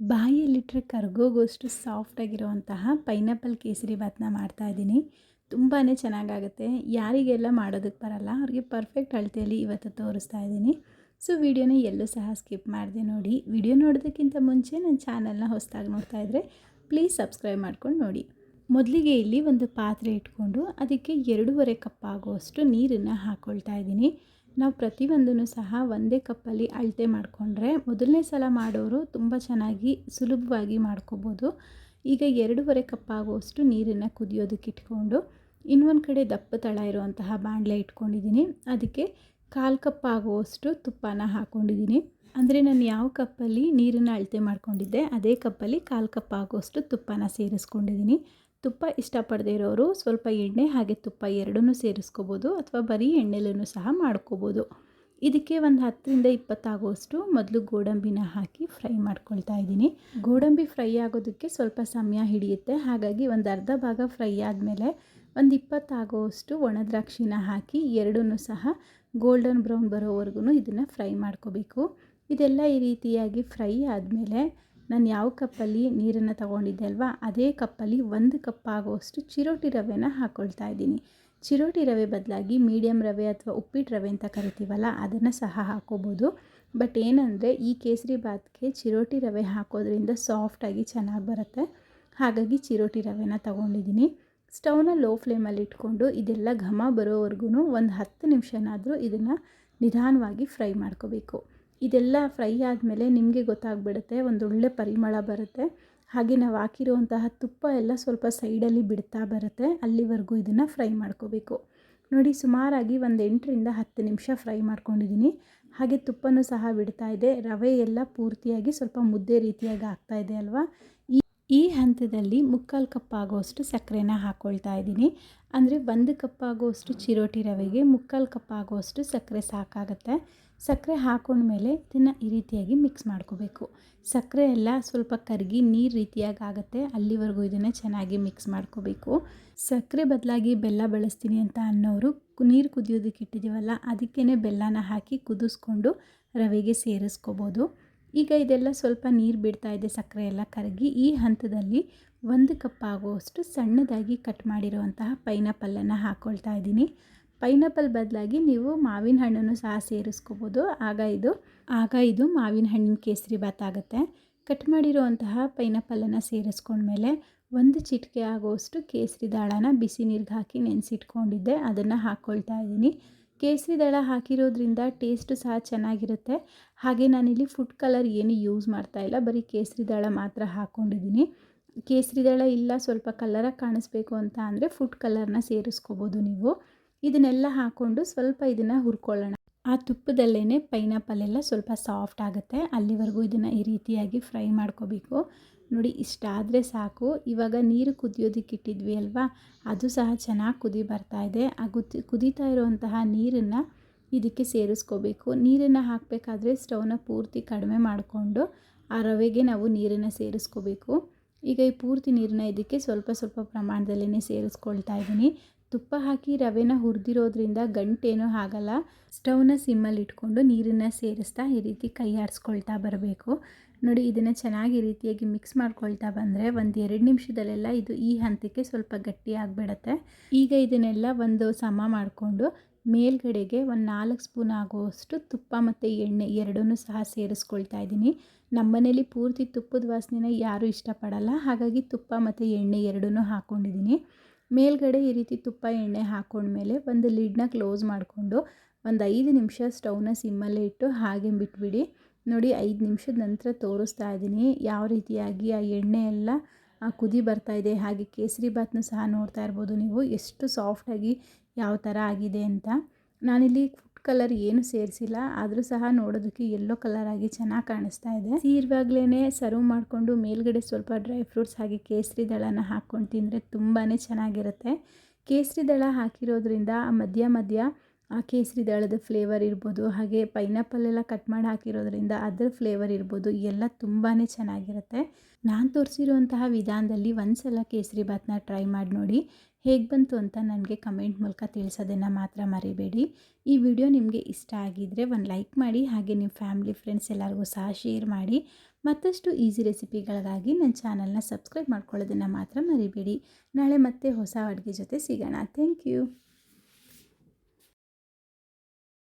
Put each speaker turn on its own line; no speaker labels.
ಬಾಯಲ್ಲಿಟ್ಟರೆ ಕರ್ಗೋಗೋಷ್ಟು ಸಾಫ್ಟಾಗಿರುವಂತಹ pineapple ಕೇಸರಿ ಮಾಡ್ತಾ ಇದ್ದೀನಿ. ತುಂಬಾ ಚೆನ್ನಾಗಾಗುತ್ತೆ. ಯಾರಿಗೆಲ್ಲ ಮಾಡೋದಕ್ಕೆ ಬರಲ್ಲ, ಅವ್ರಿಗೆ ಪರ್ಫೆಕ್ಟ್ ಅಳತೆಯಲ್ಲಿ ಇವತ್ತು ತೋರಿಸ್ತಾ ಇದ್ದೀನಿ. ಸೊ ವಿಡಿಯೋನ ಎಲ್ಲೂ ಸಹ ಸ್ಕಿಪ್ ಮಾಡಿದೆ ನೋಡಿ. ವಿಡಿಯೋ ನೋಡೋದಕ್ಕಿಂತ ಮುಂಚೆ ನನ್ನ ಚಾನಲ್ನ ಹೊಸದಾಗಿ ನೋಡ್ತಾ ಇದ್ದರೆ ಪ್ಲೀಸ್ ಸಬ್ಸ್ಕ್ರೈಬ್ ಮಾಡ್ಕೊಂಡು ನೋಡಿ. ಮೊದಲಿಗೆ ಇಲ್ಲಿ ಒಂದು ಪಾತ್ರೆ ಇಟ್ಕೊಂಡು ಅದಕ್ಕೆ ಎರಡೂವರೆ ಕಪ್ ಆಗುವಷ್ಟು ನೀರನ್ನು ಹಾಕ್ಕೊಳ್ತಾ ಇದ್ದೀನಿ. ನಾವು ಪ್ರತಿಯೊಂದನ್ನು ಸಹ ಒಂದೇ ಕಪ್ಪಲ್ಲಿ ಅಳತೆ ಮಾಡಿಕೊಂಡ್ರೆ ಮೊದಲನೇ ಸಲ ಮಾಡೋರು ತುಂಬ ಚೆನ್ನಾಗಿ ಸುಲಭವಾಗಿ ಮಾಡ್ಕೋಬೋದು. ಈಗ ಎರಡೂವರೆ ಕಪ್ ಆಗುವಷ್ಟು ನೀರನ್ನು ಕುದಿಯೋದಕ್ಕೆ ಇಟ್ಕೊಂಡು ಇನ್ನೊಂದು ಕಡೆ ದಪ್ಪ ತಳ ಇರುವಂತಹ ಬಾಣಲೆ ಇಟ್ಕೊಂಡಿದ್ದೀನಿ. ಅದಕ್ಕೆ ಕಾಲು ಕಪ್ ಆಗುವಷ್ಟು ತುಪ್ಪನ ಹಾಕ್ಕೊಂಡಿದ್ದೀನಿ ಅಂದರೆ ನಾನು ಯಾವ ಕಪ್ಪಲ್ಲಿ ನೀರನ್ನು ಅಳತೆ ಮಾಡ್ಕೊಂಡಿದ್ದೆ, ಅದೇ ಕಪ್ಪಲ್ಲಿ ಕಾಲು ಕಪ್ ಆಗುವಷ್ಟು ತುಪ್ಪನ ಸೇರಿಸ್ಕೊಂಡಿದ್ದೀನಿ. ತುಪ್ಪ ಇಷ್ಟಪಡದೇ ಇರೋರು ಸ್ವಲ್ಪ ಎಣ್ಣೆ ಹಾಗೆ ತುಪ್ಪ ಎರಡನ್ನೂ ಸೇರಿಸ್ಕೋಬೋದು ಅಥವಾ ಬರೀ ಎಣ್ಣೆಲೂ ಸಹ ಮಾಡ್ಕೋಬೋದು. ಇದಕ್ಕೆ ಒಂದು ಹತ್ತರಿಂದ ಇಪ್ಪತ್ತಾಗುವಷ್ಟು ಮೊದಲು ಗೋಡಂಬಿನ ಹಾಕಿ ಫ್ರೈ ಮಾಡ್ಕೊಳ್ತಾ ಇದ್ದೀನಿ. ಗೋಡಂಬಿ ಫ್ರೈ ಆಗೋದಕ್ಕೆ ಸ್ವಲ್ಪ ಸಮಯ ಹಿಡಿಯುತ್ತೆ. ಹಾಗಾಗಿ ಒಂದು ಅರ್ಧ ಭಾಗ ಫ್ರೈ ಆದಮೇಲೆ ಒಂದು ಇಪ್ಪತ್ತಾಗುವಷ್ಟು ಒಣ ದ್ರಾಕ್ಷಿನ ಹಾಕಿ ಎರಡನ್ನೂ ಸಹ ಗೋಲ್ಡನ್ ಬ್ರೌನ್ ಬರೋವರೆಗೂ ಇದನ್ನು ಫ್ರೈ ಮಾಡ್ಕೋಬೇಕು. ಇದೆಲ್ಲ ಈ ರೀತಿಯಾಗಿ ಫ್ರೈ ಆದಮೇಲೆ ನಾನು ಯಾವ ಕಪ್ಪಲ್ಲಿ ನೀರನ್ನು ತಗೊಂಡಿದ್ದೆ ಅಲ್ವಾ? ಅದೇ ಕಪ್ಪಲ್ಲಿ ಒಂದು ಕಪ್ ಆಗುವಷ್ಟು ಚಿರೋಟಿ ರವೆನ ಹಾಕ್ಕೊಳ್ತಾ ಇದ್ದೀನಿ. ಚಿರೋಟಿ ರವೆ ಬದಲಾಗಿ ಮೀಡಿಯಮ್ ರವೆ ಅಥವಾ ಉಪ್ಪಿಟ್ಟು ರವೆ ಅಂತ ಕರಿತೀವಲ್ಲ, ಅದನ್ನು ಸಹ ಹಾಕೋಬೋದು. ಬಟ್ ಏನಂದರೆ, ಈ ಕೇಸರಿ ಬಾತ್ಗೆ ಚಿರೋಟಿ ರವೆ ಹಾಕೋದ್ರಿಂದ ಸಾಫ್ಟಾಗಿ ಚೆನ್ನಾಗಿ ಬರುತ್ತೆ. ಹಾಗಾಗಿ ಚಿರೋಟಿ ರವೆನ ತಗೊಂಡಿದ್ದೀನಿ. ಸ್ಟವ್ನ ಲೋ ಫ್ಲೇಮಲ್ಲಿ ಇಟ್ಕೊಂಡು ಇದೆಲ್ಲ ಘಮ ಬರೋವರೆಗೂ ಒಂದು ಹತ್ತು ನಿಮಿಷನಾದರೂ ಇದನ್ನು ನಿಧಾನವಾಗಿ ಫ್ರೈ ಮಾಡ್ಕೋಬೇಕು. ಇದೆಲ್ಲ ಫ್ರೈ ಆದಮೇಲೆ ನಿಮಗೆ ಗೊತ್ತಾಗ್ಬಿಡುತ್ತೆ, ಒಂದು ಒಳ್ಳೆ ಪರಿಮಳ ಬರುತ್ತೆ. ಹಾಗೆ ನಾವು ಹಾಕಿರುವಂತಹ ತುಪ್ಪ ಎಲ್ಲ ಸ್ವಲ್ಪ ಸೈಡಲ್ಲಿ ಬಿಡ್ತಾ ಬರುತ್ತೆ, ಅಲ್ಲಿವರೆಗೂ ಇದನ್ನು ಫ್ರೈ ಮಾಡ್ಕೋಬೇಕು. ನೋಡಿ, ಸುಮಾರಾಗಿ ಒಂದು ಎಂಟರಿಂದ ಹತ್ತು ನಿಮಿಷ ಫ್ರೈ ಮಾಡ್ಕೊಂಡಿದ್ದೀನಿ ಹಾಗೆ ತುಪ್ಪನೂ ಸಹ ಬಿಡ್ತಾ ಇದೆ. ರವೆ ಎಲ್ಲ ಪೂರ್ತಿಯಾಗಿ ಸ್ವಲ್ಪ ಮುದ್ದೆ ರೀತಿಯಾಗಿ ಆಗ್ತಾ ಇದೆ ಅಲ್ವಾ? ಈ ಈ ಹಂತದಲ್ಲಿ ಮುಕ್ಕಾಲು ಕಪ್ ಆಗೋಷ್ಟು ಸಕ್ಕರೆನ ಹಾಕ್ಕೊಳ್ತಾ ಇದ್ದೀನಿ. ಅಂದರೆ ಒಂದು ಕಪ್ ಆಗೋಷ್ಟು ಚಿರೋಟಿ ರವೆಗೆ ಮುಕ್ಕಾಲು ಕಪ್ ಆಗೋಷ್ಟು ಸಕ್ಕರೆ ಸಾಕಾಗುತ್ತೆ. ಸಕ್ಕರೆ ಹಾಕೊಂಡ್ಮೇಲೆ ಇದನ್ನು ಈ ರೀತಿಯಾಗಿ ಮಿಕ್ಸ್ ಮಾಡ್ಕೋಬೇಕು. ಸಕ್ಕರೆ ಎಲ್ಲ ಸ್ವಲ್ಪ ಕರಗಿ ನೀರು ರೀತಿಯಾಗಿ ಆಗುತ್ತೆ. ಅಲ್ಲಿವರೆಗೂ ಇದನ್ನು ಚೆನ್ನಾಗಿ ಮಿಕ್ಸ್ ಮಾಡ್ಕೋಬೇಕು. ಸಕ್ಕರೆ ಬದಲಾಗಿ ಬೆಲ್ಲ ಬಳಸ್ತೀನಿ ಅಂತ ಅನ್ನೋರು ನೀರು ಕುದಿಯೋದಕ್ಕೆ ಇಟ್ಟಿದ್ದೀವಲ್ಲ ಅದಕ್ಕೇ ಬೆಲ್ಲನ ಹಾಕಿ ಕುದಿಸ್ಕೊಂಡು ರವೆಗೆ ಸೇರಿಸ್ಕೋಬೋದು. ಈಗ ಇದೆಲ್ಲ ಸ್ವಲ್ಪ ನೀರು ಬಿಡ್ತಾ ಇದೆ, ಸಕ್ಕರೆ ಎಲ್ಲ ಕರಗಿ ಈ ಹಂತದಲ್ಲಿ ಒಂದು ಕಪ್ ಆಗುವಷ್ಟು ಸಣ್ಣದಾಗಿ ಕಟ್ ಮಾಡಿರುವಂತಹ ಪೈನಾಪಲ್ಲನ್ನು ಹಾಕ್ಕೊಳ್ತಾ ಇದ್ದೀನಿ. ಪೈನಾಪಲ್ ಬದಲಾಗಿ ನೀವು ಮಾವಿನ ಹಣ್ಣನ್ನು ಸಹ ಸೇರಿಸ್ಕೋಬೋದು. ಆಗ ಇದು ಆಗ ಇದು ಮಾವಿನ ಹಣ್ಣಿನ ಕೇಸರಿ ಬಾತ್ ಆಗುತ್ತೆ. ಕಟ್ ಮಾಡಿರುವಂತಹ ಪೈನಾಪಲನ್ನು ಸೇರಿಸ್ಕೊಂಡ್ಮೇಲೆ ಒಂದು ಚಿಟಿಕೆ ಆಗುವಷ್ಟು ಕೇಸರಿ ದಾಳನ ಬಿಸಿ ನೀರಿಗೆ ಹಾಕಿ ನೆನೆಸಿಟ್ಕೊಂಡಿದ್ದೆ, ಅದನ್ನು ಹಾಕ್ಕೊಳ್ತಾ ಇದ್ದೀನಿ. ಕೇಸರಿ ದಳ ಹಾಕಿರೋದ್ರಿಂದ ಟೇಸ್ಟು ಸಹ ಚೆನ್ನಾಗಿರುತ್ತೆ. ಹಾಗೆ ನಾನಿಲ್ಲಿ ಫುಡ್ ಕಲರ್ ಏನು ಯೂಸ್ ಮಾಡ್ತಾ ಇಲ್ಲ. ಬರೀ ಕೇಸರಿ ದಳ ಮಾತ್ರ ಹಾಕ್ಕೊಂಡಿದ್ದೀನಿ ಕೇಸರಿ ದಳ ಇಲ್ಲ, ಸ್ವಲ್ಪ ಕಲರಾಗಿ ಕಾಣಿಸ್ಬೇಕು ಅಂತ ಅಂದರೆ ಫುಡ್ ಕಲರ್ನ ಸೇರಿಸ್ಕೋಬೋದು ನೀವು. ಇದನ್ನೆಲ್ಲ ಹಾಕ್ಕೊಂಡು ಸ್ವಲ್ಪ ಇದನ್ನು ಹುರ್ಕೊಳ್ಳೋಣ. ಆ ತುಪ್ಪದಲ್ಲೇ ಪೈನಾಪಲ್ ಎಲ್ಲ ಸ್ವಲ್ಪ ಸಾಫ್ಟ್ ಆಗುತ್ತೆ. ಅಲ್ಲಿವರೆಗೂ ಇದನ್ನು ಈ ರೀತಿಯಾಗಿ ಫ್ರೈ ಮಾಡ್ಕೋಬೇಕು. ನೋಡಿ ಇಷ್ಟಾದರೆ ಸಾಕು. ಇವಾಗ ನೀರು ಕುದಿಯೋದಕ್ಕೆ ಇಟ್ಟಿದ್ವಿ ಅಲ್ವಾ? ಅದು ಸಹ ಚೆನ್ನಾಗಿ ಕುದಿ ಬರ್ತಾ ಇದೆ. ಆ ಕುದಿ ಕುದೀತಾ ಇರುವಂತಹ ನೀರನ್ನು ಇದಕ್ಕೆ ಸೇರಿಸ್ಕೋಬೇಕು. ನೀರನ್ನು ಹಾಕಬೇಕಾದ್ರೆ ಸ್ಟವ್ನ ಪೂರ್ತಿ ಕಡಿಮೆ ಮಾಡಿಕೊಂಡು ಆ ರವೆಗೆ ನಾವು ನೀರನ್ನು ಸೇರಿಸ್ಕೋಬೇಕು. ಈಗ ಈ ಪೂರ್ತಿ ನೀರನ್ನ ಇದಕ್ಕೆ ಸ್ವಲ್ಪ ಸ್ವಲ್ಪ ಪ್ರಮಾಣದಲ್ಲೇ ಸೇರಿಸ್ಕೊಳ್ತಾ ಇದ್ದೀನಿ. ತುಪ್ಪ ಹಾಕಿ ರವೆನ ಹುರಿದಿರೋದ್ರಿಂದ ಗಂಟೇನೂ ಆಗಲ್ಲ. ಸ್ಟವ್ನ ಸಿಮ್ಮಲ್ಲಿ ಇಟ್ಕೊಂಡು ನೀರನ್ನು ಸೇರಿಸ್ತಾ ಈ ರೀತಿ ಕೈ ಆಡಿಸ್ಕೊಳ್ತಾ ಬರಬೇಕು. ನೋಡಿ, ಇದನ್ನು ಚೆನ್ನಾಗಿ ರೀತಿಯಾಗಿ ಮಿಕ್ಸ್ ಮಾಡ್ಕೊಳ್ತಾ ಬಂದರೆ ಒಂದು ಎರಡು ನಿಮಿಷದಲ್ಲೆಲ್ಲ ಇದು ಈ ಹಂತಕ್ಕೆ ಸ್ವಲ್ಪ ಗಟ್ಟಿ ಆಗಿಬಿಡತ್ತೆ. ಈಗ ಇದನ್ನೆಲ್ಲ ಒಂದು ಸಮ ಮಾಡಿಕೊಂಡು ಮೇಲ್ಗಡೆಗೆ ಒಂದು ನಾಲ್ಕು ಸ್ಪೂನ್ ಆಗುವಷ್ಟು ತುಪ್ಪ ಮತ್ತು ಎಣ್ಣೆ ಎರಡನ್ನೂ ಸಹ ಸೇರಿಸ್ಕೊಳ್ತಾ ಇದ್ದೀನಿ ನಮ್ಮನೇಲಿ ಪೂರ್ತಿ ತುಪ್ಪದ ವಾಸನೆನ ಯಾರೂ ಇಷ್ಟಪಡಲ್ಲ. ಹಾಗಾಗಿ ತುಪ್ಪ ಮತ್ತು ಎಣ್ಣೆ ಎರಡನ್ನೂ ಹಾಕ್ಕೊಂಡಿದ್ದೀನಿ ಮೇಲ್ಗಡೆ ಈ ರೀತಿ ತುಪ್ಪ ಎಣ್ಣೆ ಹಾಕೊಂಡ್ಮೇಲೆ ಒಂದು ಲಿಡ್ನ ಕ್ಲೋಸ್ ಮಾಡಿಕೊಂಡು ಒಂದು ಐದು ನಿಮಿಷ ಸ್ಟವ್ನ ಸಿಮ್ಮಲ್ಲೇ ಇಟ್ಟು ಹಾಗೆ ಬಿಟ್ಬಿಡಿ. ನೋಡಿ, ಐದು ನಿಮಿಷದ ನಂತರ ತೋರಿಸ್ತಾ ಇದ್ದೀನಿ ಯಾವ ರೀತಿಯಾಗಿ ಆ ಎಣ್ಣೆ ಎಲ್ಲ ಕುದಿ ಬರ್ತಾ ಇದೆ. ಹಾಗೆ ಕೇಸರಿ ಬಾತ್ನೂ ಸಹ ನೋಡ್ತಾ ಇರ್ಬೋದು ನೀವು. ಎಷ್ಟು ಸಾಫ್ಟಾಗಿ ಯಾವ ಥರ ಆಗಿದೆ ಅಂತ. ನಾನಿಲ್ಲಿ ಕಲರ್ ಏನು ಸೇರಿಸಿಲ್ಲ, ಆದರೂ ಸಹ ನೋಡೋದಕ್ಕೆ ಎಲ್ಲೋ ಕಲರ್ ಆಗಿ ಚೆನ್ನಾಗಿ ಕಾಣಿಸ್ತಾ ಇದೆ. ಸೀರ್ವಾಗ್ಲೇನೆ ಸರ್ವ್ ಮಾಡಿಕೊಂಡು ಮೇಲ್ಗಡೆ ಸ್ವಲ್ಪ ಡ್ರೈ ಫ್ರೂಟ್ಸ್ ಹಾಗೆ ಕೇಸರಿ ದಳನ ಹಾಕ್ಕೊಂಡು ತಿಂದರೆ ತುಂಬಾ ಚೆನ್ನಾಗಿರುತ್ತೆ. ಕೇಸರಿ ದಳ ಹಾಕಿರೋದ್ರಿಂದ ಮಧ್ಯ ಮಧ್ಯ ಆ ಕೇಸರಿ ದಳದ ಫ್ಲೇವರ್ ಇರ್ಬೋದು, ಹಾಗೆ ಪೈನಾಪಲ್ ಎಲ್ಲ ಕಟ್ ಮಾಡಿ ಹಾಕಿರೋದ್ರಿಂದ ಅದರ ಫ್ಲೇವರ್ ಇರ್ಬೋದು, ಎಲ್ಲ ತುಂಬಾ ಚೆನ್ನಾಗಿರುತ್ತೆ. ನಾನು ತೋರಿಸಿರುವಂತಹ ವಿಧಾನದಲ್ಲಿ ಒಂದು ಸಲ ಕೇಸರಿ ಭಾತ್ನ ಟ್ರೈ ಮಾಡಿ ನೋಡಿ. ಹೇಗೆ ಬಂತು ಅಂತ ನನಗೆ ಕಮೆಂಟ್ ಮೂಲಕ ತಿಳಿಸೋದನ್ನು ಮಾತ್ರ ಮರಿಬೇಡಿ. ಈ ವಿಡಿಯೋ ನಿಮಗೆ ಇಷ್ಟ ಆಗಿದ್ದರೆ ಒಂದು ಲೈಕ್ ಮಾಡಿ, ಹಾಗೆ ನಿಮ್ಮ ಫ್ಯಾಮಿಲಿ, ಫ್ರೆಂಡ್ಸ್ ಎಲ್ಲರಿಗೂ ಸಹ ಶೇರ್ ಮಾಡಿ. ಮತ್ತಷ್ಟು ಈಸಿ ರೆಸಿಪಿಗಳಿಗಾಗಿ ನನ್ನ ಚಾನಲ್ನ ಸಬ್ಸ್ಕ್ರೈಬ್ ಮಾಡ್ಕೊಳ್ಳೋದನ್ನು ಮಾತ್ರ ಮರಿಬೇಡಿ. ನಾಳೆ ಮತ್ತೆ ಹೊಸ ಅಡುಗೆ ಜೊತೆ ಸಿಗೋಣ. Thank you.